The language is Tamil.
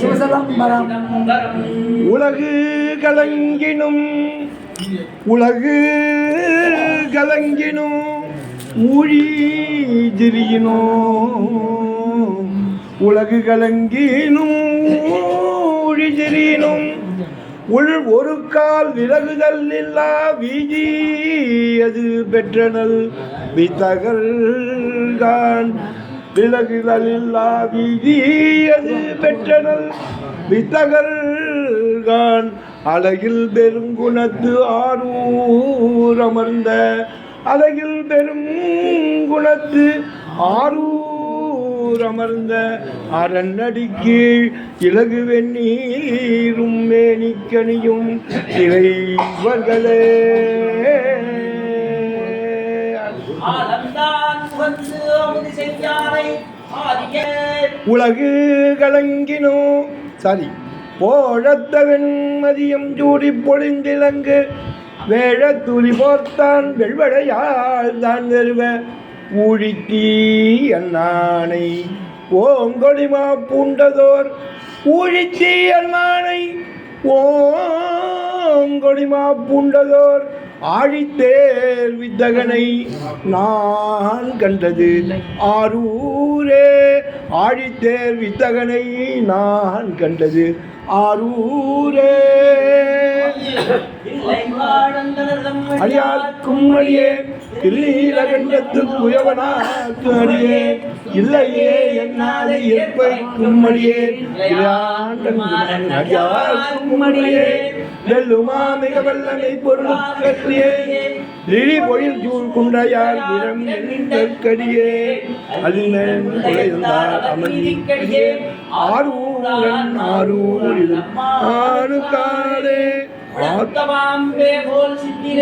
சிவசலம்பரம் உலகு கலங்கினும் உலகு கலங்கினும் ஊழி திரியினோ உலகு கலங்கினும் ஊழி திரியினும் உள் ஒரு கால் விலகுதல் இல்லா வீதி அது பெற்றனல் வித்தகர்கான் விலகுதல் இல்லா வீதி பெற்றனல் வித்தகர்கான் அழகில் பெருங்குணத்து ஆரூர் அமர்ந்த அழகில் பெருங்குணத்து ஆரூர் அமர்ந்த அரண்நடி இலகு வெந்நீரும் மேனிக்கணியும் இறைவர்களே. ஆலந்தான் அமுது செய்யானை உலகு கலங்கினோ. சரி போழத்த வெண்மதியம் சூடி பொழிந்திலங்கு. வேழ துளி போர்த்தான் வெள்வடையால் தான் வருவ. ஊழித்தீ அண்ணானை ஓங்கொழிமா பூண்டதோர். ஊழித்தீ அண்ணானை ஓங்கொழிமா பூண்டதோர். ஆழித்தேர் வித்தகனை நான் கண்டது. ஆரூரே ஆழித்தேர் வித்தகனை நான் கண்டது. ஆரூரே. இல்லை வாழந்தனர்தம் அடியார்க்கும் அடியே கிரீரகண்டத்து குயவனாக்கு அடியே. இல்லையே என்ன எப்பைக்கும் அடியே அடியார்க்கும் வெல்லுமா மிக வல்லமை பொருளுக்கடியே திரி பொழில் சூழ் குண்டையார் விரம் கடியே. அதில் அமர்ந்திக்கடியே ஆரூரன் ஆரூரில் ஆறு காலே போல் சித்திரை